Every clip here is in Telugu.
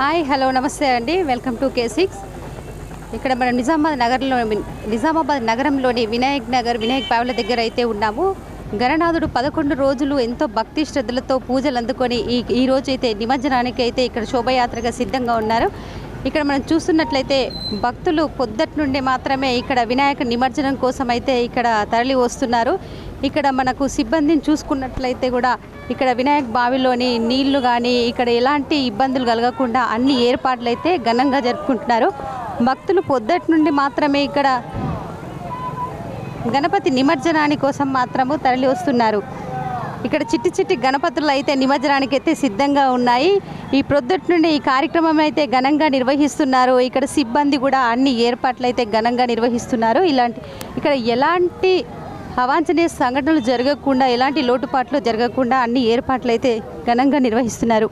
హాయ్ హలో నమస్తే అండి. Welcome to K six. ఇక్కడ మనం నిజామాబాద్ నగరంలో నిజామాబాద్ నగరంలోని వినాయక్ నగర్ వినాయక్ పావుల దగ్గర అయితే ఉన్నాము. గణనాథుడు పదకొండు రోజులు ఎంతో భక్తి శ్రద్ధలతో పూజలు అందుకొని ఈ ఈ రోజు అయితే నిమజ్జనానికి అయితే ఇక్కడ శోభయాత్రగా సిద్ధంగా ఉన్నారు. ఇక్కడ మనం చూస్తున్నట్లయితే భక్తులు పొద్దటి నుండి మాత్రమే ఇక్కడ వినాయక నిమజ్జనం కోసం అయితే ఇక్కడ తరలి వస్తున్నారు ఇక్కడ మనకు సిబ్బందిని చూసుకున్నట్లయితే కూడా ఇక్కడ వినాయక్ బావిలోని నీళ్ళు కానీ ఇక్కడ ఎలాంటి ఇబ్బందులు కలగకుండా అన్ని ఏర్పాట్లు అయితే ఘనంగా జరుపుకుంటున్నారు. భక్తులు పొద్దటి నుండి మాత్రమే ఇక్కడ గణపతి నిమజ్జనాని కోసం మాత్రము తరలి వస్తున్నారు. ఇక్కడ చిట్టి చిట్టి గణపతులు అయితే నిమజ్జనానికి అయితే సిద్ధంగా ఉన్నాయి. ఈ ప్రొద్దుటి నుండి ఈ కార్యక్రమం అయితే ఘనంగా నిర్వహిస్తున్నారు. ఇక్కడ సిబ్బంది కూడా అన్ని ఏర్పాట్లు అయితే ఘనంగా నిర్వహిస్తున్నారు. ఇలాంటి ఇక్కడ ఎలాంటి అవాంఛనీయ సంఘటనలు జరగకుండా ఎలాంటి లోటుపాట్లు జరగకుండా అన్ని ఏర్పాట్లు అయితే ఘనంగా నిర్వహిస్తున్నారు.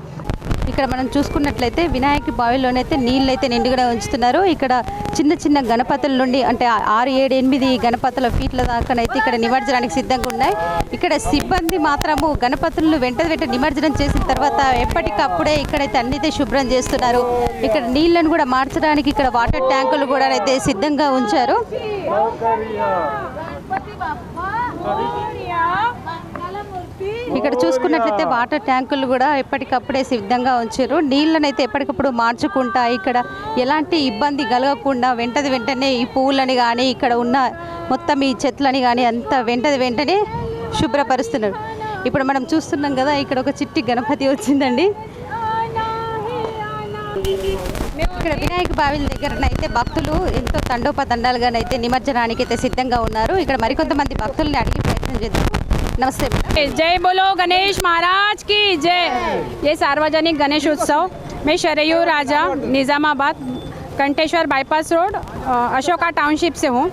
ఇక్కడ మనం చూసుకున్నట్లయితే వినాయక బావిలోనైతే నీళ్ళు అయితే నిండుగా ఉంచుతున్నారు. ఇక్కడ చిన్న చిన్న గణపతుల నుండి అంటే ఆరు ఏడు ఎనిమిది గణపతుల ఫీట్ల దాకానైతే ఇక్కడ నిమజ్జనానికి సిద్ధంగా ఉన్నాయి. ఇక్కడ సిబ్బంది మాత్రము గణపతులను వెంట వెంట నిమజ్జనం చేసిన తర్వాత ఎప్పటికప్పుడే ఇక్కడైతే అన్నైతే శుభ్రం చేస్తున్నారు. ఇక్కడ నీళ్ళను కూడా మార్చడానికి ఇక్కడ వాటర్ ట్యాంకులు కూడా అయితే సిద్ధంగా ఉంచారు. ఇక్కడ చూసుకున్నట్లయితే వాటర్ ట్యాంకులు కూడా ఎప్పటికప్పుడే సిద్ధంగా ఉంచారు. నీళ్ళనైతే ఎప్పటికప్పుడు మార్చుకుంటా ఇక్కడ ఎలాంటి ఇబ్బంది కలగకుండా వెంటది వెంటనే ఈ పువ్వులని కానీ ఇక్కడ ఉన్న మొత్తం ఈ చెట్లని కానీ అంత వెంటది వెంటనే శుభ్రపరుస్తున్నారు. ఇప్పుడు మనం చూస్తున్నాం కదా ఇక్కడ ఒక చిట్టి గణపతి వచ్చిందండి. ఇక్కడ వినాయక బావిల దగ్గరనైతే భక్తులు ఎంతో తండోపతండాలుగానైతే నిమజ్జనానికి అయితే సిద్ధంగా ఉన్నారు ఇక్కడ మరికొంతమంది భక్తుల్ని అడిగి ప్రయత్నం చేద్దాం నమస్తే మేడం जय बोलो गणेश महाराज की जय ये सार्वजनिक गणेश उत्सव मैं शरयू राजा निज़ामाबाद कंटेश्वर बाईपास रोड अ, अशोका टाउनशिप से हूँ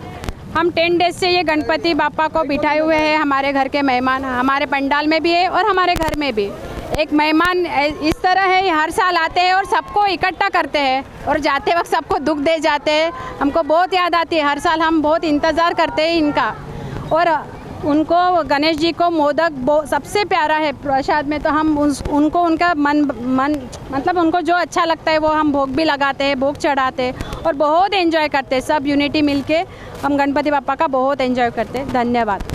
हम टेन डेज से ये गणपति बापा को बिठाए हुए हैं हमारे घर के मेहमान हमारे पंडाल में भी है और हमारे घर में भी एक मेहमान इस तरह है हर साल आते हैं और सबको इकट्ठा करते हैं और जाते वक्त सबको दुख दे जाते हैं। हमको बहुत याद आती है हर साल हम बहुत इंतज़ार करते हैं इनका। और उनको गणेश जी को मोदक सबसे प्यारा है प्रसाद में तो हम उस, उनको उनका मन मन मतलब उनको जो अच्छा लगता है वो हम भोग भी लगाते हैं भोग चढ़ाते हैं और बहुत एंजॉय करते हैं सब यूनिटी मिलके हम गणपति पापा का बहुत एंजॉय करते हैं। धन्यवाद।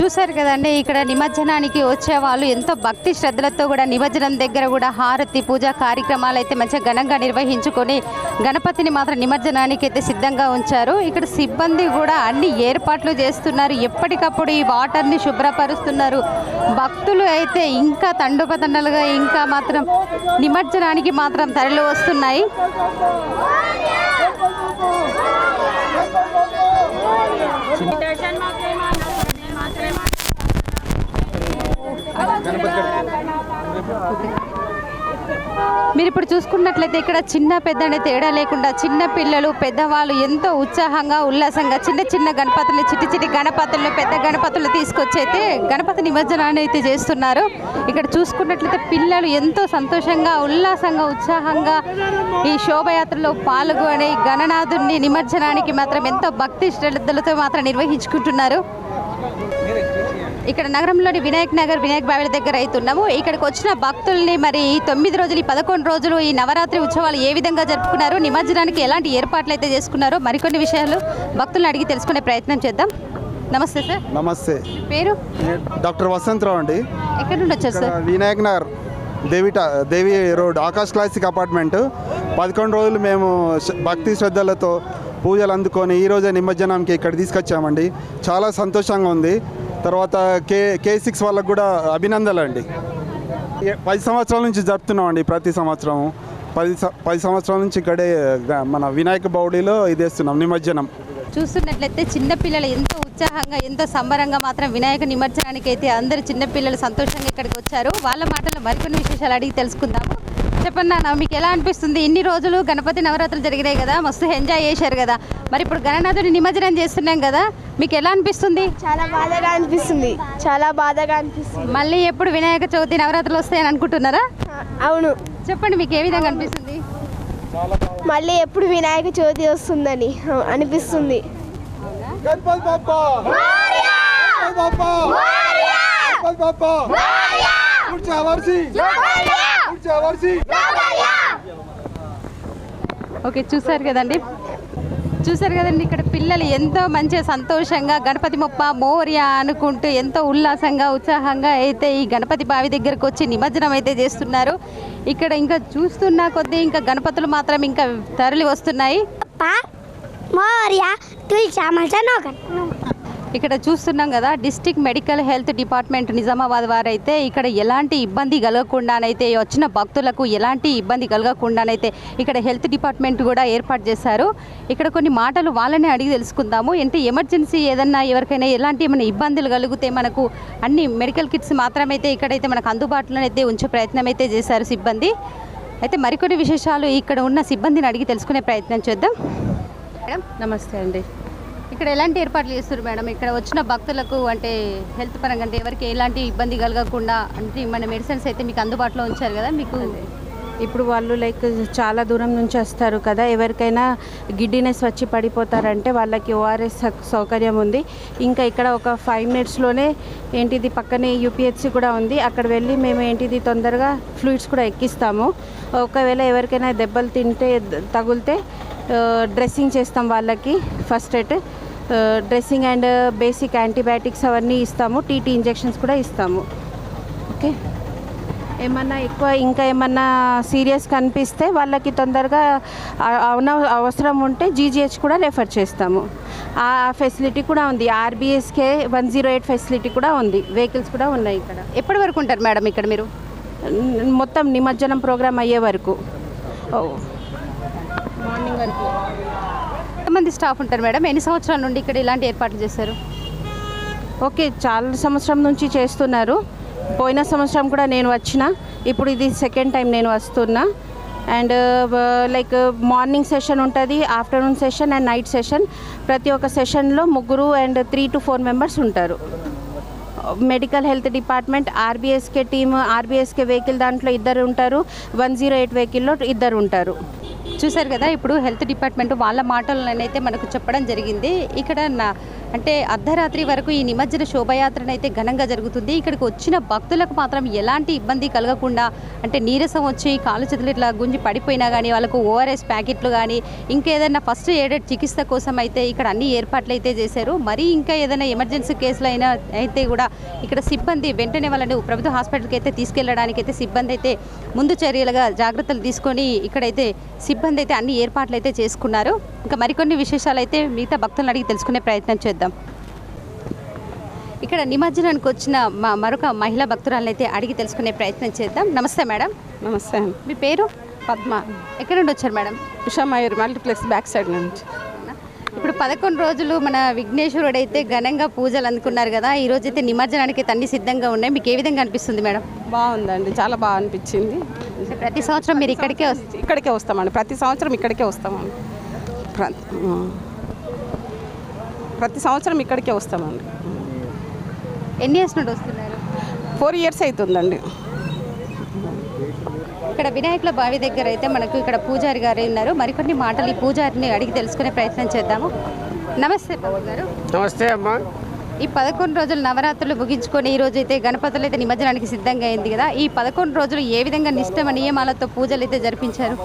చూశారు కదండి ఇక్కడ నిమజ్జనానికి వచ్చే వాళ్ళు ఎంతో భక్తి శ్రద్ధలతో కూడా నిమజ్జనం దగ్గర కూడా హారతి పూజ కార్యక్రమాలు అయితే మంచిగా ఘనంగా నిర్వహించుకొని గణపతిని మాత్రం నిమజ్జనానికి అయితే సిద్ధంగా ఉంచారు. ఇక్కడ సిబ్బంది కూడా అన్ని ఏర్పాట్లు చేస్తున్నారు. ఎప్పటికప్పుడు ఈ వాటర్ని శుభ్రపరుస్తున్నారు. భక్తులు అయితే ఇంకా తండోపతండలుగా ఇంకా మాత్రం నిమజ్జనానికి మాత్రం తరలి వస్తున్నాయి. మీరు ఇప్పుడు చూసుకున్నట్లయితే ఇక్కడ చిన్న పెద్ద అనే తేడా లేకుండా చిన్న పిల్లలు పెద్దవాళ్ళు ఎంతో ఉత్సాహంగా ఉల్లాసంగా చిన్న చిన్న గణపతులు చిట్టి చిట్టి గణపతులు పెద్ద గణపతులు తీసుకొచ్చి అయితే గణపతి నిమజ్జనాన్ని అయితే చేస్తున్నారు. ఇక్కడ చూసుకున్నట్లయితే పిల్లలు ఎంతో సంతోషంగా ఉల్లాసంగా ఉత్సాహంగా ఈ శోభయాత్రలో పాల్గొని గణనాథుని నిమజ్జనానికి మాత్రం ఎంతో భక్తి శ్రద్ధలతో మాత్రం నిర్వహించుకుంటున్నారు. ఇక్కడ నగరంలోని వినాయక్ నగర్ వినాయక్ బావిల దగ్గర అవుతున్నాము ఇక్కడికి వచ్చిన భక్తుల్ని మరి ఈ తొమ్మిది రోజులు ఈ పదకొండు రోజులు ఈ నవరాత్రి ఉత్సవాలు ఏ విధంగా జరుపుకున్నారు నిమజ్జనానికి ఎలాంటి ఏర్పాట్లు అయితే చేసుకున్నారో మరికొన్ని విషయాలు భక్తులను అడిగి తెలుసుకునే ప్రయత్నం చేద్దాం. నమస్తే సార్. నమస్తే. పేరు? డాక్టర్ వసంతరావు అండి. ఎక్కడి నుండి వచ్చారు సార్? వినాయక్ నగర్ దేవి టా- Devi road Akash classic apartment. పదకొండు రోజులు మేము భక్తి శ్రద్ధలతో పూజలు అందుకొని ఈరోజే నిమజ్జనంకి ఇక్కడ తీసుకొచ్చామండి. చాలా సంతోషంగా ఉంది. తర్వాత కే కే సిక్స్ వాళ్ళకు కూడా అభినందనలు అండి పది సంవత్సరాల నుంచి జరుపుతున్నామండి ప్రతి సంవత్సరం పది పది సంవత్సరాల నుంచి ఇక్కడే మన వినాయక బౌడీలో ఇది వేస్తున్నాం నిమజ్జనం. చూస్తున్నట్లయితే చిన్నపిల్లలు ఎంతో ఉత్సాహంగా ఎంతో సంబరంగా మాత్రం వినాయక నిమజ్జనానికి అయితే అందరు చిన్నపిల్లలు సంతోషంగా ఇక్కడికి వచ్చారు. వాళ్ళ మాటలు మరికొన్ని విశేషాలు అడిగి తెలుసుకుందాము. చెప్పండి నాన్న మీకు ఎలా అనిపిస్తుంది? ఇన్ని రోజులు గణపతి నవరాత్రులు జరిగినాయి కదా మస్తు ఎంజాయ్ చేశారు కదా. మరి ఇప్పుడు గణనాథుడి నిమజ్జనం చేస్తున్నాం కదా మీకు ఎలా అనిపిస్తుంది? చాలా బాధగా అనిపిస్తుంది. చాలా బాధగా అనిపిస్తుంది. మళ్ళీ ఎప్పుడు వినాయక చవితి నవరాత్రులు వస్తాయని అనుకుంటున్నారా? అవును. చెప్పండి మీకు ఏ విధంగా అనిపిస్తుంది? మళ్ళీ ఎప్పుడు వినాయక చవితి వస్తుందని అనిపిస్తుంది. గణపతి ఓకే చూసారు కదండి. చూసారు కదండి ఇక్కడ పిల్లలు ఎంతో మంచిగా సంతోషంగా గణపతి మొప్ప మోరియా అనుకుంటూ ఎంతో ఉల్లాసంగా ఉత్సాహంగా అయితే ఈ గణపతి బావి దగ్గరకు వచ్చి నిమజ్జనం అయితే చేస్తున్నారు. ఇక్కడ ఇంకా చూస్తున్న కొద్దీ ఇంకా గణపతులు మాత్రం ఇంకా తరలి వస్తున్నాయి మోరియా ఇక్కడ చూస్తున్నాం కదా district medical health department Nizamabad వారైతే ఇక్కడ ఎలాంటి ఇబ్బంది కలగకుండానైతే వచ్చిన భక్తులకు ఎలాంటి ఇబ్బంది కలగకుండానైతే ఇక్కడ హెల్త్ డిపార్ట్మెంట్ కూడా ఏర్పాటు చేశారు. ఇక్కడ కొన్ని మాటలు వాళ్ళనే అడిగి తెలుసుకుందాము. అంటే ఎమర్జెన్సీ ఏదన్నా ఎవరికైనా ఎలాంటి ఏమైనా ఇబ్బందులు కలిగితే మనకు అన్ని మెడికల్ కిట్స్ మాత్రమైతే ఇక్కడైతే మనకు అందుబాటులో అయితే ఉంచే ప్రయత్నం అయితే చేశారు సిబ్బంది. అయితే మరికొన్ని విశేషాలు ఇక్కడ ఉన్న సిబ్బందిని అడిగి తెలుసుకునే ప్రయత్నం చేద్దాం. మేడం నమస్తే అండి. ఇక్కడ ఎలాంటి ఏర్పాట్లు చేస్తారు మేడం? ఇక్కడ వచ్చిన భక్తులకు అంటే హెల్త్ పరంగా అంటే ఎవరికి ఎలాంటి ఇబ్బంది కలగకుండా అంటే మన మెడిసిన్స్ అయితే మీకు అందుబాటులో ఉంచారు కదా మీకు? ఇప్పుడు వాళ్ళు లైక్ చాలా దూరం నుంచి వస్తారు కదా. ఎవరికైనా గిడ్డినెస్ వచ్చి పడిపోతారంటే వాళ్ళకి ఓఆర్ఎస్ సౌకర్యం ఉంది. ఇంకా ఇక్కడ ఒక ఫైవ్ మినిట్స్లోనే ఏంటిది పక్కనే యూపీహెచ్సి కూడా ఉంది. అక్కడ వెళ్ళి మేము ఏంటిది తొందరగా ఫ్లూయిడ్స్ కూడా ఎక్కిస్తాము. ఒకవేళ ఎవరికైనా దెబ్బలు తింటే తగిలితే డ్రెస్సింగ్ చేస్తాం వాళ్ళకి first aid. Dressing and basic antibiotics అవన్నీ ఇస్తాము. టీటీ ఇంజెక్షన్స్ కూడా ఇస్తాము. ఓకే? ఏమన్నా ఎక్కువ ఇంకా ఏమన్నా సీరియస్ కనిపిస్తే వాళ్ళకి తొందరగా అవున అవసరం ఉంటే జీజీహెచ్ కూడా రెఫర్ చేస్తాము. ఆ ఫెసిలిటీ కూడా ఉంది. RBSK one zero eight facility కూడా ఉంది. వెహికల్స్ కూడా ఉన్నాయి ఇక్కడ. ఎప్పటి వరకు ఉంటారు మేడం ఇక్కడ మీరు? మొత్తం నిమజ్జనం ప్రోగ్రామ్ అయ్యే వరకు. ఓ. మార్నింగ్ వరకు. ఎంతమంది స్టాఫ్ ఉంటారు మేడం? ఎన్ని సంవత్సరాల నుండి ఇక్కడ ఇలాంటి ఏర్పాట్లు చేశారు? ఓకే చాలా సంవత్సరం నుంచి చేస్తున్నారు. పోయిన సంవత్సరం కూడా నేను వచ్చిన. ఇప్పుడు ఇది సెకండ్ టైం నేను వస్తున్నా. అండ్ లైక్ మార్నింగ్ సెషన్ ఉంటుంది afternoon session and night session ప్రతి ఒక్క సెషన్లో ముగ్గురు and three to four members ఉంటారు. Medical health department RBSK team RBSK vehicle దాంట్లో ఇద్దరు ఉంటారు. వన్ జీరో ఎయిట్ వెహికల్లో ఇద్దరు ఉంటారు. చూశారు కదా ఇప్పుడు హెల్త్ డిపార్ట్మెంట్ వాళ్ళ మాటలనైతే మనకు చెప్పడం జరిగింది. ఇక్కడ నా అంటే అర్ధరాత్రి వరకు ఈ నిమజ్జన శోభయాత్రను అయితే ఘనంగా జరుగుతుంది. ఇక్కడికి వచ్చిన భక్తులకు మాత్రం ఎలాంటి ఇబ్బంది కలగకుండా అంటే నీరసం వచ్చి కాలు చేతులు ఇట్లా గుంజి పడిపోయినా కానీ వాళ్ళకు ఓఆర్ఎస్ ప్యాకెట్లు కానీ ఇంకేదైనా ఫస్ట్ ఎయిడెడ్ చికిత్స కోసం అయితే ఇక్కడ అన్ని ఏర్పాట్లు అయితే చేశారు. మరి ఇంకా ఏదైనా ఎమర్జెన్సీ కేసులు అయినా అయితే కూడా ఇక్కడ సిబ్బంది వెంటనే వాళ్ళని ప్రభుత్వ హాస్పిటల్కి అయితే తీసుకెళ్ళడానికి అయితే సిబ్బంది అయితే ముందు చర్యలుగా జాగ్రత్తలు తీసుకొని ఇక్కడైతే సిబ్బంది అయితే అన్ని ఏర్పాట్లు అయితే చేసుకున్నారు. ఇంకా మరికొన్ని విశేషాలు అయితే మిగతా భక్తులను అడిగి తెలుసుకునే ప్రయత్నం చేద్దాం. ఇక్కడ నిమజ్జనానికి వచ్చిన మా మరొక మహిళా భక్తురాలను అయితే అడిగి తెలుసుకునే ప్రయత్నం చేద్దాం. నమస్తే మేడం. నమస్తే. మీ పేరు? పద్మ. ఎక్కడ నుండి వచ్చారు madam? Usha Mayur multiplex back side నుంచి. ఇప్పుడు పదకొండు రోజులు మన విఘ్నేశ్వరుడు అయితే ఘనంగా పూజలు అందుకున్నారు కదా ఈ రోజు అయితే నిమజ్జనానికి అన్ని సిద్ధంగా ఉన్నాయి. మీకు ఏ విధంగా అనిపిస్తుంది మేడం? బాగుందండి. చాలా బాగా అనిపించింది. ప్రతి సంవత్సరం మీరు ఇక్కడికే ఇక్కడికే వస్తామండి. ప్రతి సంవత్సరం ఇక్కడికే వస్తామండి. ప్రతి సంవత్సరం ఇక్కడికే వస్తామండి. ఎన్ని ఇయర్స్ నుండి వస్తున్నారు? ఫోర్ ఇయర్స్ అవుతుందండి ఇక్కడ వినాయకుల బావి దగ్గర అయితే మనకు ఇక్కడ పూజారి గారు ఉన్నారు. మరికొన్ని మాటలు ఈ పూజారిని అడిగి తెలుసుకునే ప్రయత్నం చేద్దాము. నమస్తే బాబు గారు. నమస్తే అమ్మా. ఈ పదకొండు రోజులు నవరాత్రులు ముగించుకొని ఈ రోజు అయితే గణపతులు అయితే నిమజ్జనానికి సిద్ధంగా అయింది కదా. ఈ పదకొండు రోజులు ఏ విధంగా నిష్టమ నియమాలతో పూజలు అయితే జరిపించారు?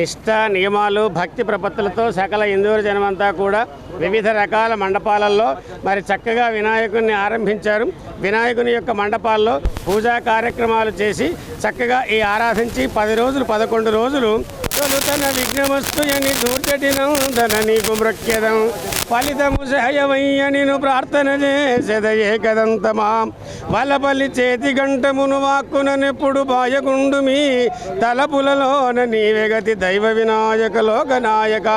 నిష్ఠ నియమాలు భక్తి ప్రపత్తులతో సకల హిందువుల జనమంతా కూడా వివిధ రకాల మండపాలలో మరి చక్కగా వినాయకుడిని ఆరంభించారు. వినాయకుని యొక్క మండపాల్లో పూజా కార్యక్రమాలు చేసి చక్కగా ఈ ఆరాధించి పది రోజులు పదకొండు రోజులు తొలుతన విఘ్నమస్తు అని దూర్చటి తన నీకు మృక్యదం ఫలితము సహయమయ్య నేను ప్రార్థన చేసేదయే కదంతమా వలపల్లి చేతి గంటమును వాక్కుననెప్పుడు బాయగుండు మీ తలపులలోన నీవెగతి దైవ వినాయక లోక నాయక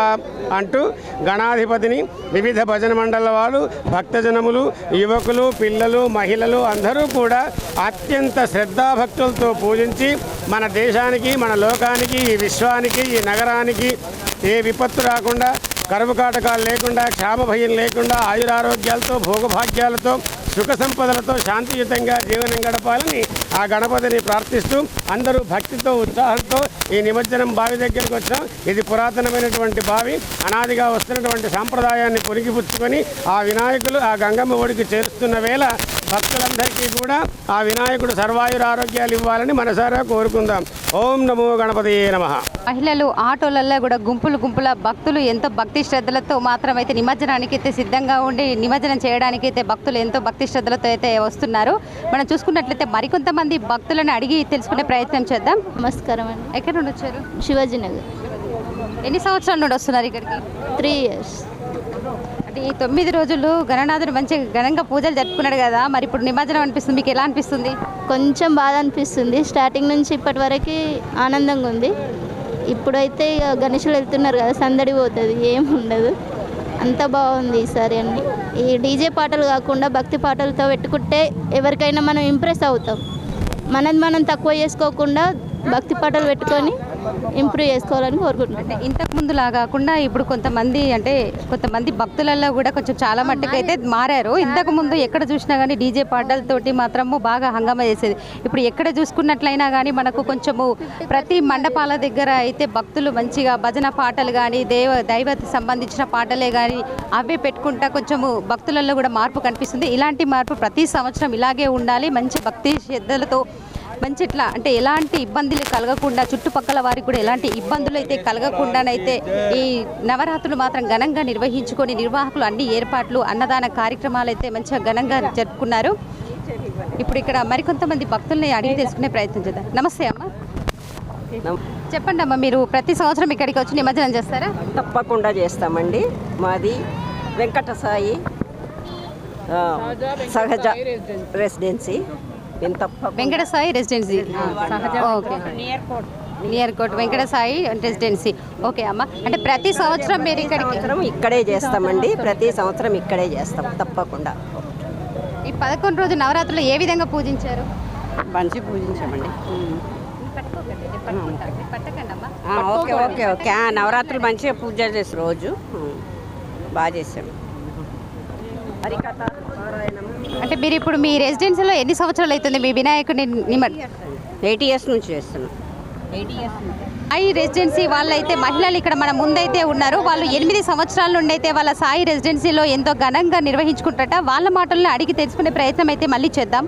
అంటూ గణాధిపతిని వివిధ భజన మండల వాళ్ళు భక్తజనములు యువకులు పిల్లలు మహిళలు అందరూ కూడా అత్యంత శ్రద్ధాభక్తులతో పూజించి మన దేశానికి మన లోకానికి ఈ విశ్వానికి ఈ నగరానికి ఏ విపత్తు రాకుండా కరువు కాటకాలు లేకుండా క్షామ భయం లేకుండా ఆయురారోగ్యాలతో భోగభాగ్యాలతో సుఖ సంపదలతో శాంతియుతంగా జీవనం గడపాలని ఆ గణపతిని ప్రార్థిస్తూ అందరూ భక్తితో ఉత్సాహంతో ఈ నిమజ్జనం బావి దగ్గరికి వచ్చాం. ఇది పురాతనమైనటువంటి బావి. అనాదిగా వస్తున్నటువంటి సాంప్రదాయాన్ని పురిగిపుచ్చుకొని ఆ వినాయకులు ఆ గంగమ్మ ఒడికి చేరుస్తున్న వేళ భక్తులందరికీ కూడా ఆ వినాయకుడు సర్వాయుర ఆరోగ్యాలు ఇవ్వాలని మనసారా కోరుకుందాం. ఓం నమో గణపతి నమః. మహిళలు ఆటోలలో కూడా గుంపులు గుంపుల భక్తులు ఎంతో భక్తి శ్రద్ధలతో మాత్రమైతే నిమజ్జనానికి అయితే సిద్ధంగా ఉండి నిమజ్జనం చేయడానికి అయితే భక్తులు ఎంతో భక్తి శ్రద్ధలతో అయితే వస్తున్నారు. మనం చూసుకున్నట్లయితే మరికొంతమంది భక్తులను అడిగి తెలుసుకునే ప్రయత్నం చేద్దాం. నమస్కారం అండి. ఎక్కడి నుండి వచ్చారు? శివాజీ నగర్. ఎన్ని సంవత్సరాల నుండి వస్తున్నారు ఇక్కడికి? Three years. అంటే ఈ తొమ్మిది రోజులు గణనాథుడు మంచిగా ఘనంగా పూజలు జరుపుకున్నాడు కదా మరి ఇప్పుడు నిమజ్జనం అనిపిస్తుంది మీకు ఎలా అనిపిస్తుంది? కొంచెం బాధ అనిపిస్తుంది. స్టార్టింగ్ నుంచి ఇప్పటి వరకు ఆనందంగా ఉంది. ఇప్పుడైతే ఇక గణేషులు వెళ్తున్నారు కదా సందడి పోతుంది ఏం ఉండదు. అంత బాగుంది ఈసారి అన్ని ఈ డీజే పాటలు కాకుండా భక్తి పాటలతో పెట్టుకుంటే ఎవరికైనా మనం ఇంప్రెస్ అవుతాం. మనది మనం తక్కువ చేసుకోకుండా భక్తి పాటలు పెట్టుకొని ఇంప్రూవ్ చేసుకోవాలని కోరుకుంటున్నాను ఇంతకు కాకుండా ఇప్పుడు కొంతమంది అంటే కొంతమంది భక్తులలో కూడా కొంచెం చాలా మట్టుకు అయితే మారారు. ఇంతకు ముందు ఎక్కడ చూసినా కానీ డీజే పాటలతోటి మాత్రము బాగా హంగామా చేసేది. ఇప్పుడు ఎక్కడ చూసుకున్నట్లయినా కానీ మనకు కొంచెము ప్రతి మండపాల దగ్గర అయితే భక్తులు మంచిగా భజన పాటలు కానీ దేవ దైవత సంబంధించిన పాటలే కానీ అవే పెట్టుకుంటా కొంచెము భక్తులలో కూడా మార్పు కనిపిస్తుంది. ఇలాంటి మార్పు ప్రతి సంవత్సరం ఇలాగే ఉండాలి. మంచి భక్తి శ్రద్ధలతో మంచి ఇట్లా అంటే ఎలాంటి ఇబ్బందులు కలగకుండా చుట్టుపక్కల వారికి కూడా ఎలాంటి ఇబ్బందులు అయితే కలగకుండానైతే ఈ నవరాత్రులు మాత్రం ఘనంగా నిర్వహించుకొని నిర్వాహకులు అన్ని ఏర్పాట్లు అన్నదాన కార్యక్రమాలు అయితే మంచిగా ఘనంగా జరుపుకున్నారు. ఇప్పుడు ఇక్కడ మరికొంతమంది భక్తుల్ని అడిగి తెలుసుకునే ప్రయత్నం చేద్దాం. నమస్తే అమ్మ. చెప్పండి అమ్మ మీరు ప్రతి సంవత్సరం ఇక్కడికి వచ్చి నిమజ్జనం చేస్తారా? తప్పకుండా చేస్తామండి. మాది వెంకట సాయి సహజ రెసిడెన్సీ. మేము తప్ప Venkata Sai residency okay. Near court. Venkata Sai residency. Okay అమ్మ. అంటే ప్రతి సంవత్సరం మీరు ఇక్కడికి సంవత్సరం ఇక్కడే చేస్తామండి. ప్రతి సంవత్సరం ఇక్కడే చేస్తాం తప్పకుండా. ఈ పదకొండు రోజు నవరాత్రులు ఏ విధంగా పూజించారు? మంచి పూజించామండి. Okay okay okay. నవరాత్రులు మంచిగా పూజ చేసి రోజు. బాగా చేసాం హరికథ. అంటే మీరు ఇప్పుడు మీ రెసిడెన్సీలో ఎన్ని సంవత్సరాలు అవుతుంది? మీ వినాయకుడిని నిమ- ఎయిట్ ఇయర్స్ నుంచి చేస్తున్నాం. సాయి రెసిడెన్సీ వాళ్ళైతే మహిళలు ఇక్కడ మన ముందైతే ఉన్నారు. వాళ్ళు ఎనిమిది సంవత్సరాల నుండి అయితే వాళ్ళ సాయి రెసిడెన్సీలో ఎంతో ఘనంగా నిర్వహించుకుంటారట. వాళ్ళ మాటలను అడిగి తెలుసుకునే ప్రయత్నం అయితే మళ్ళీ చేద్దాం.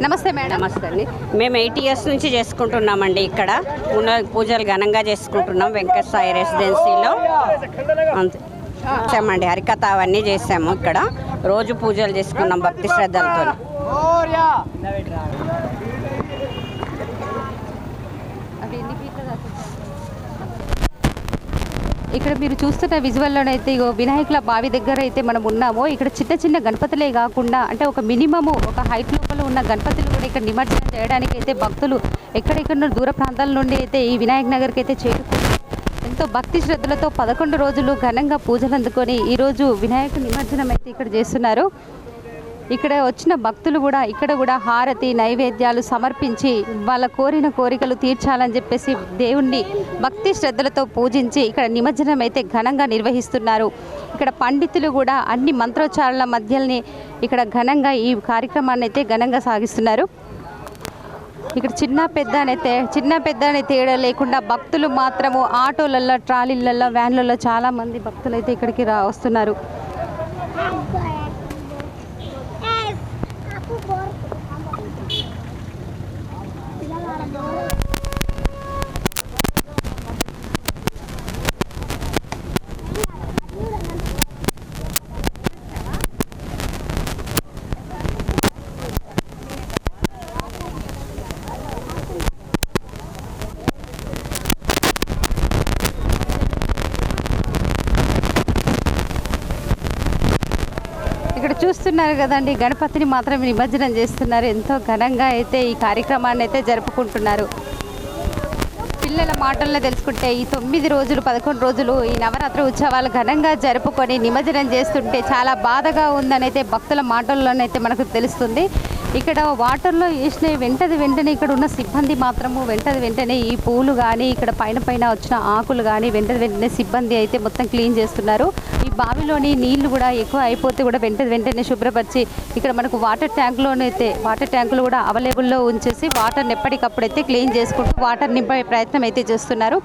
నమస్తే మేడం. నమస్తే అండి. మేము ఎయిట్ ఇయర్స్ నుంచి చేసుకుంటున్నామండి ఇక్కడ. ఉన్న పూజలు ఘనంగా చేసుకుంటున్నాం. వెంకట సాయి రెసిడెన్సీలో అంతే. చేసామండి హరికథ అవన్నీ చేసాము ఇక్కడ. రోజు పూజలు చేసుకున్నాం భక్తి శ్రద్ధలతో. ఇక్కడ మీరు చూస్తున్న విజువల్లోనైతే ఇగో వినాయకుల బావి దగ్గర అయితే మనం ఉన్నామో. ఇక్కడ చిన్న చిన్న గణపతులే కాకుండా అంటే ఒక మినిమము ఒక హైట్ లోపల ఉన్న గణపతులు కూడా ఇక్కడ నిమజ్జనం చేయడానికి అయితే భక్తులు ఎక్కడెక్కడ దూర ప్రాంతాల నుండి అయితే ఈ వినాయక నగర్కి అయితే చేరుకుంటారు ఎంతో భక్తి శ్రద్ధలతో పదకొండు రోజులు ఘనంగా పూజలు అందుకొని ఈరోజు వినాయక నిమజ్జనం అయితే ఇక్కడ చేస్తున్నారు. ఇక్కడ వచ్చిన భక్తులు కూడా ఇక్కడ కూడా హారతి నైవేద్యాలు సమర్పించి వాళ్ళ కోరిన కోరికలు తీర్చాలని చెప్పేసి దేవుణ్ణి భక్తి శ్రద్ధలతో పూజించి ఇక్కడ నిమజ్జనం అయితే ఘనంగా నిర్వహిస్తున్నారు. ఇక్కడ పండితులు కూడా అన్ని మంత్రోచ్చారణల మధ్యల్ని ఇక్కడ ఘనంగా ఈ కార్యక్రమాన్ని అయితే ఘనంగా సాగిస్తున్నారు. ఇక్కడ చిన్న పెద్ద అనే చిన్న పెద్ద అనే తేడా లేకుండా భక్తులు మాత్రము ఆటోలలో ట్రాలీలలో వ్యాన్లలో చాలా మంది భక్తులు అయితే ఇక్కడికి రా వస్తున్నారు. చూస్తున్నారు కదండి. గణపతిని మాత్రం నిమజ్జనం చేస్తున్నారు. ఎంతో ఘనంగా అయితే ఈ కార్యక్రమాన్ని అయితే జరుపుకుంటున్నారు. పిల్లల మాటల్లో తెలుసుకుంటే ఈ తొమ్మిది రోజులు పదకొండు రోజులు ఈ నవరాత్రి ఉత్సవాలు ఘనంగా జరుపుకొని నిమజ్జనం చేస్తుంటే చాలా బాధగా ఉందని అయితే భక్తుల మాటల్లోనైతే మనకు తెలుస్తుంది. ఇక్కడ వాటర్లో వేసిన వెంటది వెంటనే ఇక్కడ ఉన్న సిబ్బంది మాత్రము వెంటది వెంటనే ఈ పూలు కానీ ఇక్కడ పైన పైన వచ్చిన ఆకులు కానీ వెంటది వెంటనే సిబ్బంది అయితే మొత్తం క్లీన్ చేస్తున్నారు. ఈ బావిలోని నీళ్ళు కూడా ఎక్కువ అయిపోతే కూడా వెంటది వెంటనే శుభ్రపరిచి ఇక్కడ మనకు వాటర్ ట్యాంకులోనైతే వాటర్ ట్యాంకులు కూడా అవైలబుల్లో ఉంచేసి వాటర్ని ఎప్పటికప్పుడు అయితే క్లీన్ చేసుకుంటూ వాటర్ నింపే ప్రయత్నం అయితే చేస్తున్నారు.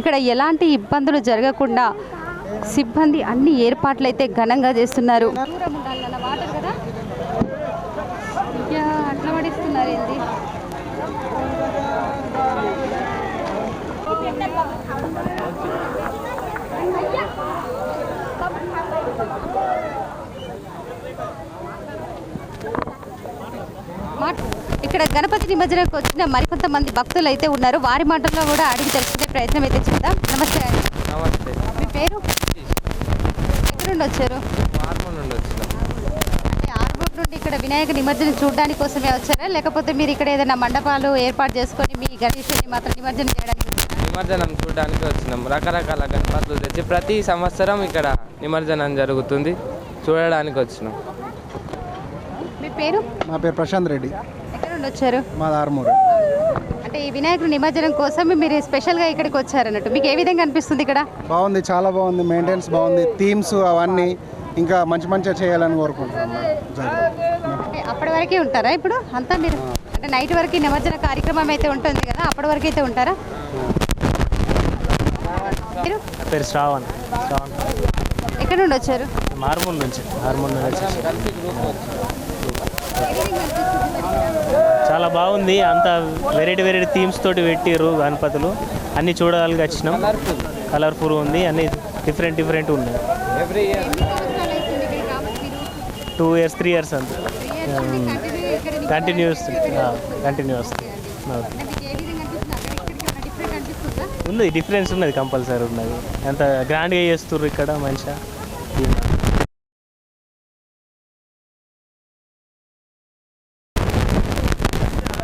ఇక్కడ ఎలాంటి ఇబ్బందులు జరగకుండా సిబ్బంది అన్ని ఏర్పాట్లు అయితే ఘనంగా చేస్తున్నారు. అట్లా పడిస్తున్నారు ఏంది మాట్- ఇక్కడ గణపతి నిమజ్జనకు వచ్చిన మరికొంతమంది భక్తులు అయితే ఉన్నారు. వారి మాటల్లో కూడా అడిగి తెలుసుకునే ప్రయత్నం అయితే చేద్దాం. నమస్తే అండి. నమస్తే. మీ పేరు? ఎక్కడ నుండి వచ్చారు? నుండి వచ్చినాం. అంటే ఆర్మూర్ నుండి ఇక్కడ వినాయక నిమజ్జనం చూడడానికి కోసమే వచ్చారా? లేకపోతే మీరు ఇక్కడ ఏదైనా మండపాలు ఏర్పాటు చేసుకొని మీ గణేషుని మాత్రం నిమజ్జనం చేయడానికి వచ్చారా? నిమజ్జనం చూడడానికి వచ్చినాం. రకరకాల గణపతులు తెచ్చి ప్రతి సంవత్సరం ఇక్కడ నిమజ్జనం జరుగుతుంది. చూడడానికి వచ్చినాం. మీ పేరు? మా పేరు ప్రశాంత్ రెడ్డి. నుండి వచ్చారు? మా ఆర్మూరు. అంటే ఈ వినాయకుడి నిమజ్జనం కోసం మీరు స్పెషల్గా ఇక్కడికి వచ్చారన్నట్టు మీకు ఏ విధంగా అనిపిస్తుంది ఇక్కడ? బాగుంది చాలా బాగుంది మెయింటెనెన్స్ బాగుంది థీమ్స్ అవన్నీ ఇంకా మంచి మంచిగా చేయాలని కోరుకుంటున్నాం అప్పటి వరకే ఉంటారా ఇప్పుడు? అంతా మీరు? అంటే నైట్ వరకు నిమజ్జన కార్యక్రమం అయితే ఉంటుంది కదా అప్పటి వరకు అయితే ఉంటారా? మీరు? పేరు శ్రావణ్. శ్రావణ్. ఎక్కడ నుండి వచ్చారు? హార్మోన్ నుంచి హార్మోన్ నుంచి చాలా బాగుంది. అంత వెరైటీ వెరైటీ థీమ్స్ తోటి పెట్టిర్రు గణపతులు. అన్నీ చూడగలిగి వచ్చినాం. కలర్ఫుల్ ఉంది. అన్ని డిఫరెంట్ డిఫరెంట్ ఉన్నాయి. Every year two years three years అంత. కంటిన్యూస్ కంటిన్యూ వస్తుంది ఉంది. డిఫరెన్స్ ఉన్నది కంపల్సరీ ఉన్నది. ఎంత గ్రాండ్గా చేస్తుర్రు ఇక్కడ మంచిగా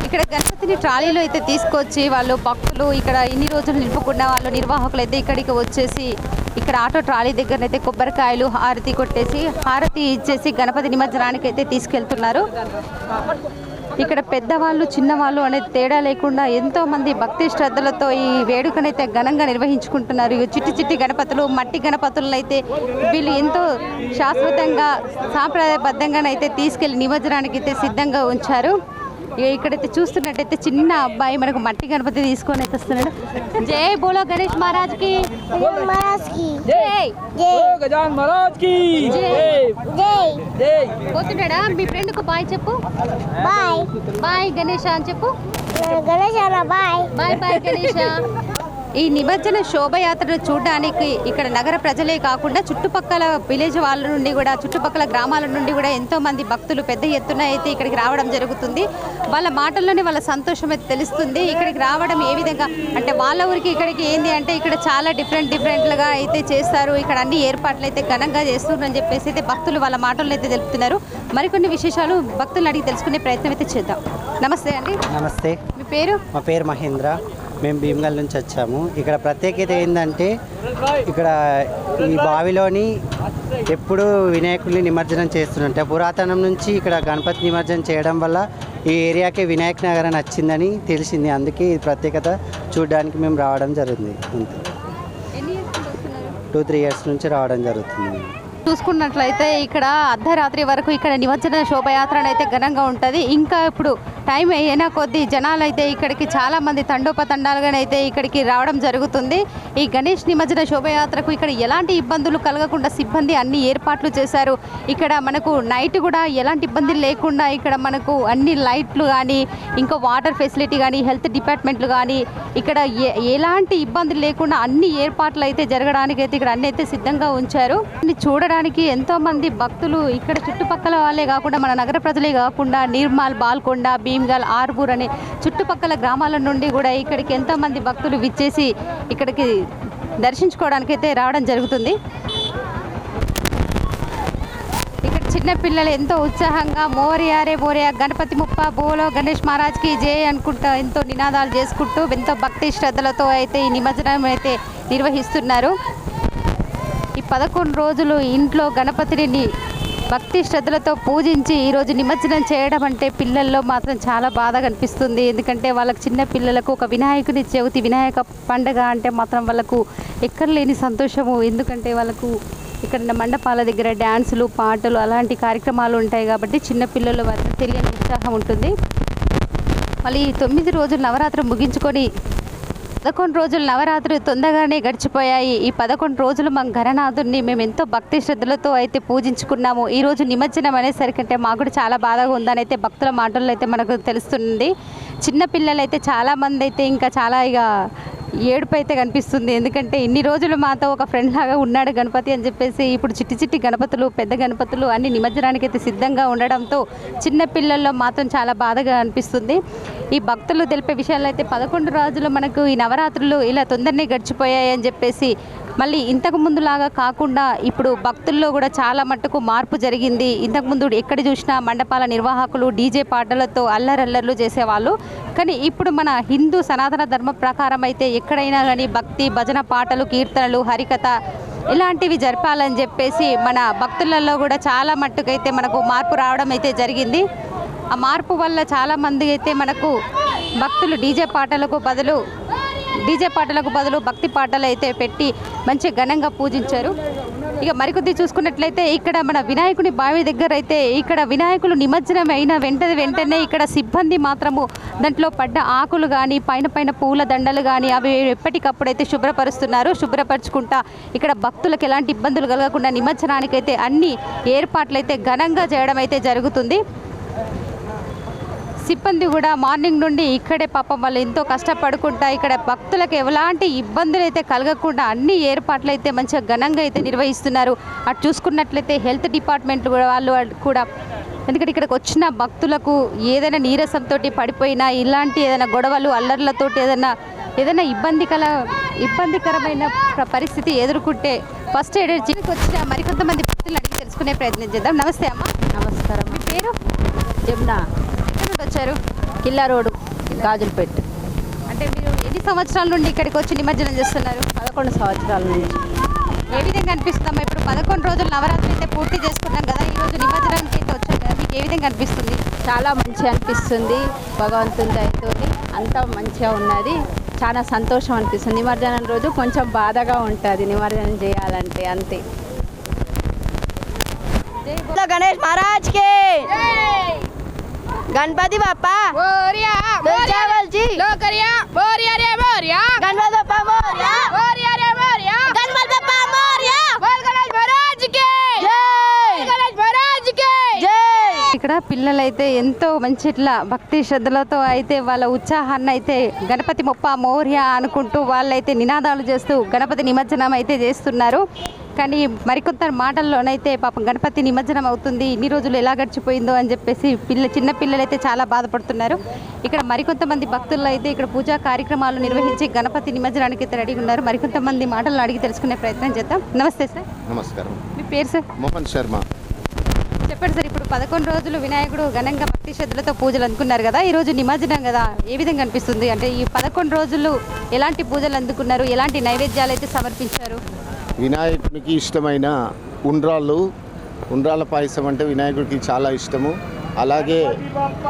ఇక్కడ గణపతిని ట్రాలీలో అయితే తీసుకొచ్చి వాళ్ళు భక్తులు ఇక్కడ ఇన్ని రోజులు నిలుపుకున్న వాళ్ళు నిర్వాహకులు అయితే ఇక్కడికి వచ్చేసి ఇక్కడ ఆటో ట్రాలీ దగ్గర అయితే కొబ్బరికాయలు హారతి కొట్టేసి హారతి ఇచ్చేసి గణపతి నిమజ్జనానికి అయితే తీసుకెళ్తున్నారు. ఇక్కడ పెద్దవాళ్ళు చిన్నవాళ్ళు అనేది తేడా లేకుండా ఎంతో మంది భక్తి శ్రద్ధలతో ఈ వేడుకనైతే ఘనంగా నిర్వహించుకుంటున్నారు. ఈ చిట్టి చిట్టి గణపతులు మట్టి గణపతులనైతే వీళ్ళు ఎంతో శాశ్వతంగా సాంప్రదాయబద్ధంగానైతే తీసుకెళ్ళి నిమజ్జనానికి అయితే సిద్ధంగా ఉంచారు. ఇక ఇక్కడైతే చూస్తున్నట్టయితే చిన్న అబ్బాయి మనకు మట్టి గణపతి తీసుకొని అయితే వస్తున్నాడు. జై బోలో గణేష్ మహారాజ్కి జై. జై. పోతున్నాడా? మీ ఫ్రెండ్కు బాయ్ చెప్పు. బాయ్. బాయ్ గణేష్ అని చెప్పు. Ganesh bye. Bye bye Ganesha. ఈ నిమజ్జన శోభయాత్రను చూడడానికి ఇక్కడ నగర ప్రజలే కాకుండా చుట్టుపక్కల విలేజ్ వాళ్ళ నుండి కూడా చుట్టుపక్కల గ్రామాల నుండి కూడా ఎంతో మంది భక్తులు పెద్ద ఎత్తున అయితే ఇక్కడికి రావడం జరుగుతుంది. వాళ్ళ మాటల్లోనే వాళ్ళ సంతోషం అయితే తెలుస్తుంది. ఇక్కడికి రావడం ఏ విధంగా అంటే వాళ్ళ ఊరికి ఇక్కడికి ఏంది అంటే ఇక్కడ చాలా డిఫరెంట్ డిఫరెంట్లుగా అయితే చేస్తారు. ఇక్కడ అన్ని ఏర్పాట్లు అయితే ఘనంగా చేస్తున్నారని చెప్పేసి అయితే భక్తులు వాళ్ళ మాటల్లో అయితే తెలుపుతున్నారు. మరికొన్ని విశేషాలు భక్తులు అడిగి తెలుసుకునే ప్రయత్నం అయితే చేద్దాం. నమస్తే అండి. నమస్తే. మీ పేరు? మా పేరు మహేంద్ర. మేము భీమగల్ నుంచి వచ్చాము. ఇక్కడ ప్రత్యేకత ఏంటంటే ఇక్కడ ఈ బావిలోని ఎప్పుడు వినాయకుడిని నిమజ్జనం చేస్తుంటే పురాతనం నుంచి ఇక్కడ గణపతి నిమజ్జనం చేయడం వల్ల ఈ ఏరియాకి వినాయక నగర్ అని వచ్చిందని తెలిసింది. అందుకే ఈ ప్రత్యేకత చూడడానికి మేము రావడం జరుగుతుంది. అంతే? టూ త్రీ ఇయర్స్ నుంచి రావడం జరుగుతుంది. చూసుకున్నట్లయితే ఇక్కడ అర్ధరాత్రి వరకు ఇక్కడ నిమజ్జన శోభయాత్ర అయితే ఘనంగా ఉంటుంది. ఇంకా ఇప్పుడు టైం అయినా కొద్దీ జనాలు అయితే ఇక్కడికి చాలా మంది తండోపతండాలుగానైతే ఇక్కడికి రావడం జరుగుతుంది. ఈ గణేష్ నిమజ్జన శోభయాత్రకు ఇక్కడ ఎలాంటి ఇబ్బందులు కలగకుండా సిబ్బంది అన్ని ఏర్పాట్లు చేశారు. ఇక్కడ మనకు నైట్ కూడా ఎలాంటి ఇబ్బందులు లేకుండా ఇక్కడ మనకు అన్ని లైట్లు కానీ ఇంకా వాటర్ ఫెసిలిటీ కానీ హెల్త్ డిపార్ట్మెంట్లు కానీ ఇక్కడ ఎలాంటి ఇబ్బందులు లేకుండా అన్ని ఏర్పాట్లు అయితే జరగడానికి అయితే ఇక్కడ అన్ని అయితే సిద్ధంగా ఉంచారు. చూడడానికి ఎంతో మంది భక్తులు ఇక్కడ చుట్టుపక్కల వాళ్ళే కాకుండా మన నగర ప్రజలే కాకుండా నిర్మాల్ బాల్కొండ భీమ్గల్ ఆర్బూర్ అనే చుట్టుపక్కల గ్రామాల నుండి కూడా ఇక్కడికి ఎంతో మంది భక్తులు విచ్చేసి ఇక్కడికి దర్శించుకోవడానికి అయితే రావడం జరుగుతుంది. ఇక్కడ చిన్న పిల్లలు ఎంతో ఉత్సాహంగా మోరియా రే మోరియా గణపతి ముప్ప బోలో గణేష్ మహారాజ్కి జే అనుకుంటూ ఎంతో నినాదాలు చేసుకుంటూ ఎంతో భక్తి శ్రద్ధలతో అయితే ఈ నిమజ్జనం అయితే నిర్వహిస్తున్నారు. ఈ పదకొండు రోజులు ఇంట్లో గణపతిని భక్తి శ్రద్ధలతో పూజించి ఈరోజు నిమజ్జనం చేయడం అంటే పిల్లల్లో మాత్రం చాలా బాధగా అనిపిస్తుంది. ఎందుకంటే వాళ్ళకి చిన్న పిల్లలకు ఒక వినాయకుని చవితి వినాయక పండగ అంటే మాత్రం వాళ్ళకు ఎక్కడ లేని సంతోషము. ఎందుకంటే వాళ్ళకు ఇక్కడ మండపాల దగ్గర డ్యాన్సులు పాటలు అలాంటి కార్యక్రమాలు ఉంటాయి కాబట్టి చిన్నపిల్లలు వాళ్ళకి తెలియని ఉత్సాహం ఉంటుంది. మళ్ళీ తొమ్మిది రోజులు నవరాత్రి ముగించుకొని పదకొండు రోజులు నవరాత్రులు తొందరగానే గడిచిపోయాయి. ఈ పదకొండు రోజులు మా ఘననాథుడిని మేము ఎంతో భక్తి శ్రద్ధలతో అయితే పూజించుకున్నాము. ఈ రోజు నిమజ్జనం అనేసరికంటే మాకు కూడా చాలా బాధగా ఉందని అయితే భక్తుల మాటల్లో అయితే మనకు తెలుస్తుంది. చిన్నపిల్లలైతే అయితే చాలామంది అయితే ఇంకా చాలా ఇక ఏడుపు అయితే కనిపిస్తుంది. ఎందుకంటే ఇన్ని రోజులు మాతో ఒక ఫ్రెండ్ లాగా ఉన్నాడు గణపతి అని చెప్పేసి ఇప్పుడు చిట్టి చిట్టి గణపతులు పెద్ద గణపతులు అన్ని నిమజ్జనానికి అయితే సిద్ధంగా ఉండడంతో చిన్న పిల్లల్లో మాత్రం చాలా బాధగా అనిపిస్తుంది. ఈ భక్తులు తెలిపే విషయాల్లో అయితే పదకొండు రోజులు మనకు ఈ నవరాత్రులు ఇలా తొందరనే గడిచిపోయాయి అని చెప్పేసి మళ్ళీ ఇంతకు ముందులాగా కాకుండా ఇప్పుడు భక్తుల్లో కూడా చాలా మట్టుకు మార్పు జరిగింది. ఇంతకుముందు ఎక్కడ చూసినా మండపాల నిర్వాహకులు డీజే పాటలతో అల్లరల్లర్లు చేసేవాళ్ళు. కానీ ఇప్పుడు మన హిందూ సనాతన ధర్మ ప్రకారం అయితే ఎక్కడైనా కానీ భక్తి భజన పాటలు కీర్తనలు హరికథ ఇలాంటివి జరపాలని చెప్పేసి మన భక్తులలో కూడా చాలా మట్టుకైతే మనకు మార్పు రావడం అయితే జరిగింది. ఆ మార్పు వల్ల చాలా మంది అయితే మనకు భక్తులు డీజే పాటలకు బదులు డీజే పాటలకు బదులు భక్తి పాటలు అయితే పెట్టి మంచి ఘనంగా పూజించారు. ఇక మరికొద్ది చూసుకున్నట్లయితే ఇక్కడ మన వినాయకుని బావి దగ్గర అయితే ఇక్కడ వినాయకులు నిమజ్జనం అయిన వెంట వెంటనే ఇక్కడ సిబ్బంది మాత్రము దాంట్లో పడ్డ ఆకులు కానీ పైన పైన పూల దండలు కానీ అవి ఎప్పటికప్పుడు అయితే శుభ్రపరుస్తున్నారు. శుభ్రపరచుకుంటా ఇక్కడ భక్తులకు ఎలాంటి ఇబ్బందులు కలగకుండా నిమజ్జనానికైతే అన్ని ఏర్పాట్లు అయితే ఘనంగా చేయడం అయితే జరుగుతుంది. సిబ్బంది కూడా మార్నింగ్ నుండి ఇక్కడే పాపం వాళ్ళు ఎంతో కష్టపడుకుంటా ఇక్కడ భక్తులకు ఎలాంటి ఇబ్బందులు అయితే కలగకుండా అన్ని ఏర్పాట్లు అయితే మంచిగా ఘనంగా అయితే నిర్వహిస్తున్నారు. అటు చూసుకున్నట్లయితే హెల్త్ డిపార్ట్మెంట్ కూడా వాళ్ళు కూడా ఎందుకంటే ఇక్కడికి వచ్చిన భక్తులకు ఏదైనా నీరసంతో పడిపోయినా ఇలాంటి ఏదైనా గొడవలు అల్లర్లతోటి ఏదైనా ఏదైనా ఇబ్బందికర ఇబ్బందికరమైన ప్ర- పరిస్థితి ఎదుర్కొంటే ఫస్ట్ ఎయిడ్ చిన్నకి వచ్చిన మరికొంతమంది భక్తులు అడిగి తెలుసుకునే ప్రయత్నం చేద్దాం. నమస్తే అమ్మ. నమస్కారం. మీ పేరు? జమున. నుండి వచ్చారు కిల్లా రోడ్ గాజులపేట. అంటే మీరు ఎన్ని సంవత్సరాల నుండి ఇక్కడికి వచ్చి నిమజ్జనం చేస్తున్నారు? పదకొండు సంవత్సరాల నుంచి. ఏ విధంగా అనిపిస్తుందమ్మా? ఇప్పుడు పదకొండు రోజులు నవరాత్రి అయితే పూర్తి చేసుకున్నాం కదా ఈ రోజు నిమజ్జనానికి అయితే వచ్చాం కదా మీకు ఏ విధంగా అనిపిస్తుంది? చాలా మంచిగా అనిపిస్తుంది భగవంతుని దయతో అంతా మంచిగా ఉన్నది. చాలా సంతోషం అనిపిస్తుంది. నిమజ్జనం రోజు కొంచెం బాధగా ఉంటుంది నిమజ్జనం చేయాలంటే అంతే. గణేష్ గణపతి జై. ఇక్కడ పిల్లలైతే ఎంతో మంచి ఇట్లా భక్తి శ్రద్ధలతో అయితే వాళ్ళ ఉత్సాహాన్ని అయితే గణపతి మొప్ప మౌర్య అనుకుంటూ వాళ్ళైతే నినాదాలు చేస్తూ గణపతి నిమజ్జనం అయితే చేస్తున్నారు. కానీ మరికొంత మాటల్లోనైతే పాపం గణపతి నిమజ్జనం అవుతుంది. ఇన్ని రోజులు ఎలా గడిచిపోయిందో అని చెప్పేసి పిల్ల చిన్న పిల్లలైతే చాలా బాధపడుతున్నారు. ఇక్కడ మరికొంతమంది భక్తులు అయితే ఇక్కడ పూజా కార్యక్రమాలు నిర్వహించి గణపతి నిమజ్జనానికి అయితే రెడీగా ఉన్నారు. మరికొంతమంది మాటలను అడిగి తెలుసుకునే ప్రయత్నం చేద్దాం. నమస్తే సార్. నమస్కారం. మీ పేరు సార్? మోహన్ శర్మ. చెప్పండి సార్ ఇప్పుడు పదకొండు రోజులు వినాయకుడు ఘనంగా భక్తి శ్రద్ధలతో పూజలు అందుకున్నారు కదా ఈ రోజు నిమజ్జనం కదా ఏ విధంగా అనిపిస్తుంది? అంటే ఈ పదకొండు రోజులు ఎలాంటి పూజలు అందుకున్నారు? ఎలాంటి నైవేద్యాలు అయితే సమర్పించారు? వినాయకునికి ఇష్టమైన ఉండ్రాళ్ళు ఉండ్రాళ్ళ పాయసం అంటే వినాయకుడికి చాలా ఇష్టము. అలాగే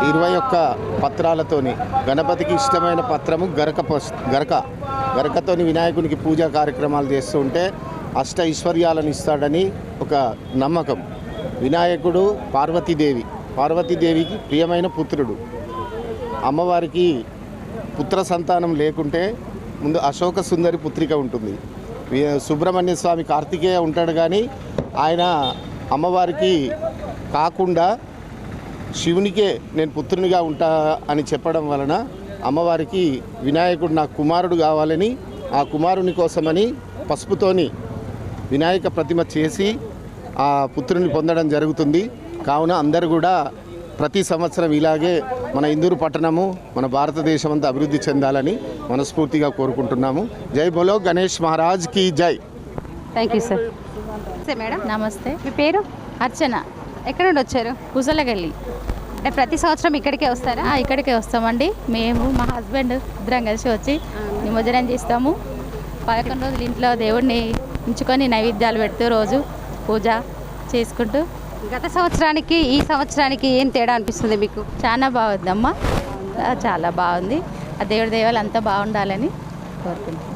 ఇరవై ఒక్క పత్రాలతోని గణపతికి ఇష్టమైన పత్రము గరక గరక. గరకతోని వినాయకునికి పూజా కార్యక్రమాలు చేస్తూ ఉంటే అష్ట ఐశ్వర్యాలను ఇస్తాడని ఒక నమ్మకం. వినాయకుడు పార్వతీదేవి. పార్వతీదేవికి ప్రియమైన పుత్రుడు. అమ్మవారికి పుత్ర సంతానం లేకుంటే ముందు అశోక సుందరి పుత్రిక ఉంటుంది. సుబ్రహ్మణ్య స్వామి కార్తికేయ ఉంటాడు కానీ ఆయన అమ్మవారికి కాకుండా శివునికే నేను పుత్రునిగా ఉంటా అని చెప్పడం వలన అమ్మవారికి వినాయకుడు నా కుమారుడు కావాలని ఆ కుమారుని కోసమని పసుపుతోని వినాయక ప్రతిమ చేసి ఆ పుత్రుని పొందడం జరుగుతుంది. కావున అందరు కూడా ప్రతి సంవత్సరం ఇలాగే మన ఇందూరు పట్టణము మన భారతదేశం అంతా అభివృద్ధి చెందాలని మనస్ఫూర్తిగా కోరుకుంటున్నాము. జై బోలో గణేష్ మహారాజ్కి జై. థ్యాంక్ యూ సార్ నమస్తే మేడం. నమస్తే. మీ పేరు? అర్చన. ఎక్కడ నుండి వచ్చారు? పూసలకెళ్ళి అంటే ప్రతి సంవత్సరం ఇక్కడికే వస్తారా? ఇక్కడికే వస్తామండి. మేము మా హస్బెండ్ ఇద్దరం కలిసి వచ్చి నిమజ్జనం చేస్తాము. పదకొండు రోజులు ఇంట్లో దేవుడిని ఉంచుకొని నైవేద్యాలు పెడుతూ రోజు పూజ చేసుకుంటూ గత సంవత్సరానికి ఈ సంవత్సరానికి ఏం తేడా అనిపిస్తుంది మీకు? చాలా బాగుందమ్మా. ఆ, చాలా బాగుంది. ఆ దేవుడి దేవాలు అంతా బాగుండాలని కోరుకుంటున్నాం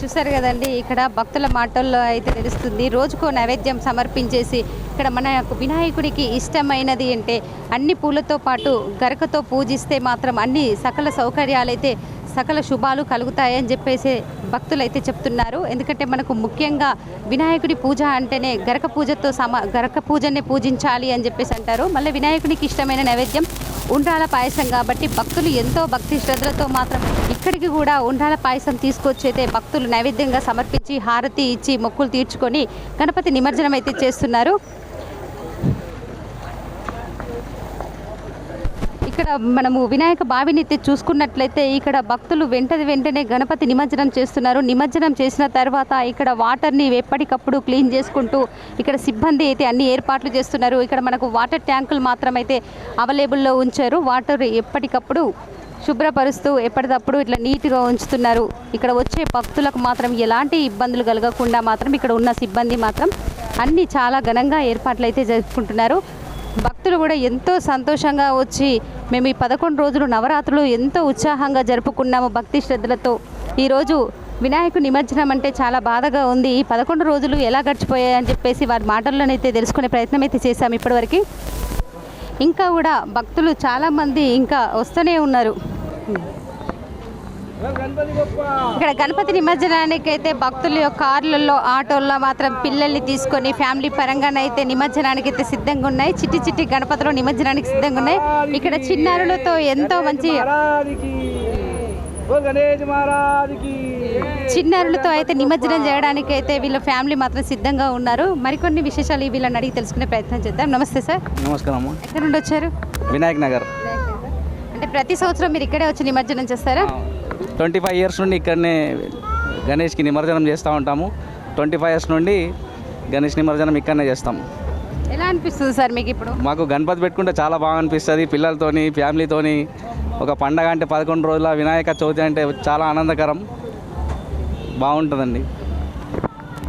చూసారు కదండి ఇక్కడ భక్తుల మాటల్లో అయితే తెలుస్తుంది రోజుకో నైవేద్యం సమర్పించేసి ఇక్కడ మన యొక్క వినాయకుడికి ఇష్టమైనది అంటే అన్ని పూలతో పాటు గరకతో పూజిస్తే మాత్రం అన్ని సకల సౌకర్యాలైతే సకల శుభాలు కలుగుతాయని చెప్పేసి భక్తులు అయితే చెప్తున్నారు. ఎందుకంటే మనకు ముఖ్యంగా వినాయకుడి పూజ అంటేనే గరక పూజతో సమ గరక పూజనే పూజించాలి అని చెప్పేసి అంటారు. మళ్ళీ వినాయకుడికి ఇష్టమైన నైవేద్యం ఉండ్రాల పాయసం కాబట్టి భక్తులు ఎంతో భక్తి శ్రద్ధలతో మాత్రం ఇక్కడికి కూడా ఉండ్రాల పాయసం తీసుకొచ్చి అయితే భక్తులు నైవేద్యంగా సమర్పించి హారతి ఇచ్చి మొక్కులు తీర్చుకొని గణపతి నిమజ్జనం అయితే చేస్తున్నారు. ఇక్కడ మనము వినాయక బావిని అయితే చూసుకున్నట్లయితే ఇక్కడ భక్తులు వెంటది వెంటనే గణపతి నిమజ్జనం చేస్తున్నారు. నిమజ్జనం చేసిన తర్వాత ఇక్కడ వాటర్ని ఎప్పటికప్పుడు క్లీన్ చేసుకుంటూ ఇక్కడ సిబ్బంది అయితే అన్ని ఏర్పాట్లు చేస్తున్నారు. ఇక్కడ మనకు వాటర్ ట్యాంకులు మాత్రం అయితే అవైలబుల్లో ఉంచారు. వాటర్ ఎప్పటికప్పుడు శుభ్రపరుస్తూ ఎప్పటికప్పుడు ఇట్లా నీట్గా ఉంచుతున్నారు. ఇక్కడ వచ్చే భక్తులకు మాత్రం ఎలాంటి ఇబ్బందులు కలగకుండా మాత్రం ఇక్కడ ఉన్న సిబ్బంది మాత్రం అన్ని చాలా ఘనంగా ఏర్పాట్లు అయితే జరుపుకుంటున్నారు. భక్తులు కూడా ఎంతో సంతోషంగా వచ్చి మేము ఈ పదకొండు రోజులు నవరాత్రులు ఎంతో ఉత్సాహంగా జరుపుకున్నాము భక్తి శ్రద్ధలతో. ఈరోజు వినాయకు నిమజ్జనం అంటే చాలా బాధగా ఉంది. ఈ పదకొండు రోజులు ఎలా గడిచిపోయాయి అని చెప్పేసి వారి మాటల్లోనైతే తెలుసుకునే ప్రయత్నం అయితే చేశాము ఇప్పటివరకు. ఇంకా కూడా భక్తులు చాలామంది ఇంకా వస్తూనే ఉన్నారు. ఇక్కడ గణపతి నిమజ్జనానికి అయితే భక్తుల యొక్క కార్లలో ఆటోల్లో మాత్రం పిల్లల్ని తీసుకొని ఫ్యామిలీ పరంగానైతే నిమజ్జనానికి అయితే సిద్ధంగా ఉన్నాయి. చిట్టి చిట్టి గణపతిలో నిమజ్జనానికి సిద్ధంగా ఉన్నాయి. ఇక్కడ చిన్నారులతో ఎంతో మంచి చిన్నారులతో అయితే నిమజ్జనం చేయడానికి అయితే వీళ్ళ ఫ్యామిలీ మాత్రం సిద్ధంగా ఉన్నారు. మరికొన్ని విశేషాలు వీళ్ళని అడిగి తెలుసుకునే ప్రయత్నం చేద్దాం. నమస్తే సార్. నమస్కారం ఎక్కడ నుండి వచ్చారు వినాయక్ నగర్. అంటే ప్రతి సంవత్సరం మీరు ఇక్కడే వచ్చి నిమజ్జనం చేస్తారా? ట్వంటీ ఫైవ్ ఇయర్స్ నుండి ఇక్కడనే గణేష్కి నిమజ్జనం చేస్తూ ఉంటాము. ట్వంటీ ఫైవ్ ఇయర్స్ నుండి గణేష్ నిమజ్జనం ఇక్కడనే చేస్తాం. ఎలా అనిపిస్తుంది సార్ మీకు ఇప్పుడు? మాకు గణపతి పెట్టుకుంటే చాలా బాగా అనిపిస్తుంది. పిల్లలతోని ఫ్యామిలీతోని ఒక పండగ అంటే పదకొండు రోజుల వినాయక చవితి అంటే చాలా ఆనందకరం. బాగుంటుందండి.